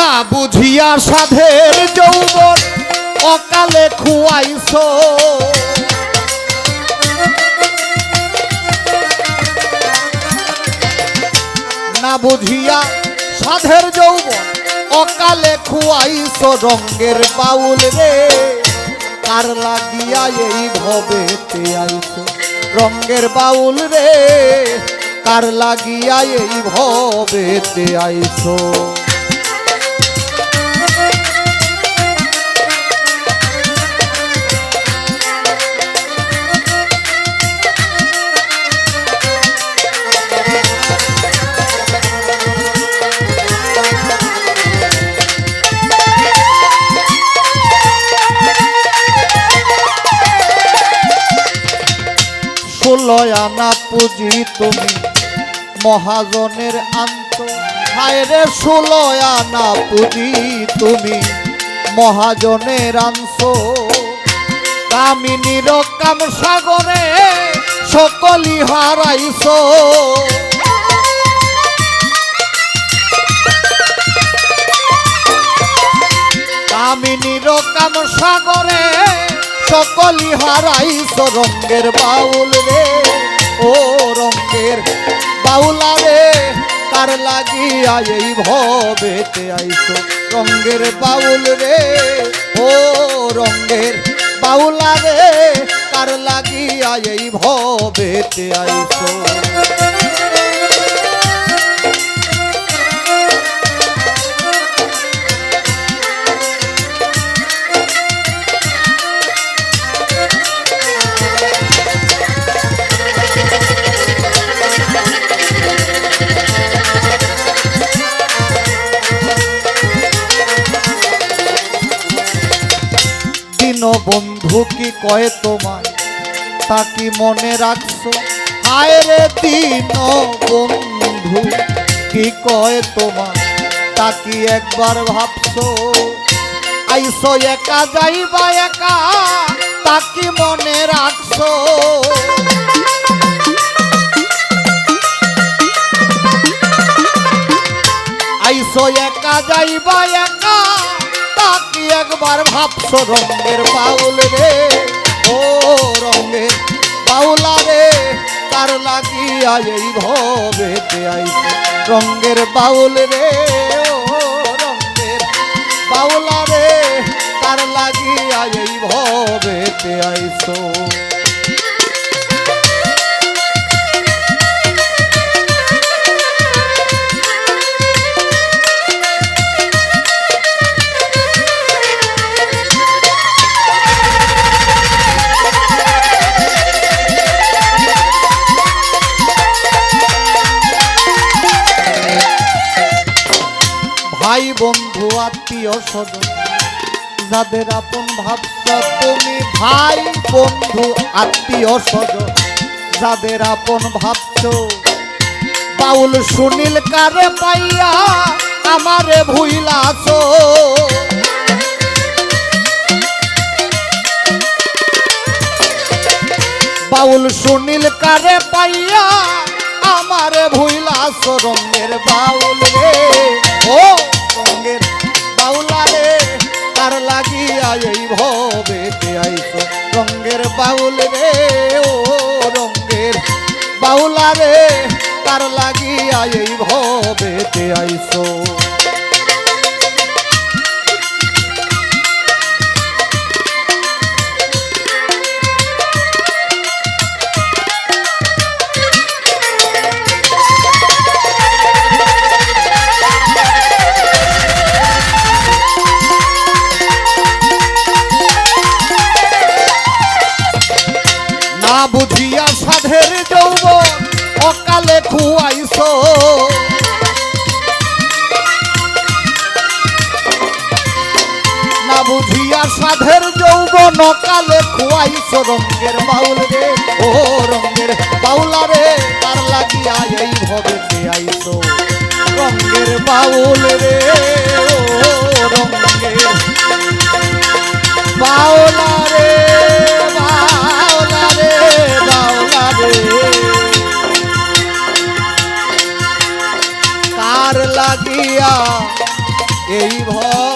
না বুঝিয়া সাধের যৌবন অকালে খুয়াইছ। না বুঝিয়া সাধের যৌবন অকালে খুয়াইছ রঙ্গের বাউল রে। কার লাগিয়া এই ভবেতে আইছ? রঙ্গের বাউল রে, কার লাগিয়া এই ভবেতে আইছ? ষোলয় আনা পুঁজি তুমি। মহাজনের আন্ত। হায়রে ষোলয় আনা পুঁজি তুমি। মহাজনের আংশ কামিনীর কাম সাগরে সকলি হারাইছ কামিনীর কাম সাগরে সকলি হারাইছ রঙ্গের বাউল রে। ও রঙ্গের বাউলা রে কার লাগিয়া এই ভবেতে আইছ? রঙ্গের বাউল রে, ও রঙ্গের বাউলা রে কার লাগিয়া এই ভবেতে আইছ? দিন বন্ধু, কি কয় তোমায়? তা কি মনে রাখছো? হায় রে দিন বন্ধু, কি কয় তোমায়? তা কি একবার ভাবছ? আইসো একা যাইবা একা, তা কি মনে রাখছো? আইসো একা যাইবা একা একবার ভাবছ রঙের পাউল রে? ও রঙের পাউলা রে তার লাগিয়া এই ভবেতে আইসো রঙের বাউল রে, ও রঙের বাউলা রে তার লাগিয়া এই ভবেতে আইসো ভাই বন্ধু, আত্মীয় স্বজন, যাদের আপন ভাবছ তুমি ভাই বন্ধু, আত্মীয় স্বজন, যাদের আপন ভাবছ, বাউল সুনীল কারে পাইয়া আমারে ভুইলাছ। বাউল সুনীল কারে পাইয়া আমারে ভুইলাছ, রঙের বাউল রে। ও রঙের বাউল রে ও রঙের বাউলা রে তার লাগিয়া এই ভবেতে আইসো। না বুঝিয়া সাধের যৌব অকালে খুয়াইছ। না বুঝিয়া সাধের যৌবন কালে খুয়াইছ রঙ্গের বাউল রে। ও রঙ্গের তার লাগিয়া এই রঙ্গের বাউল এই ভবেতে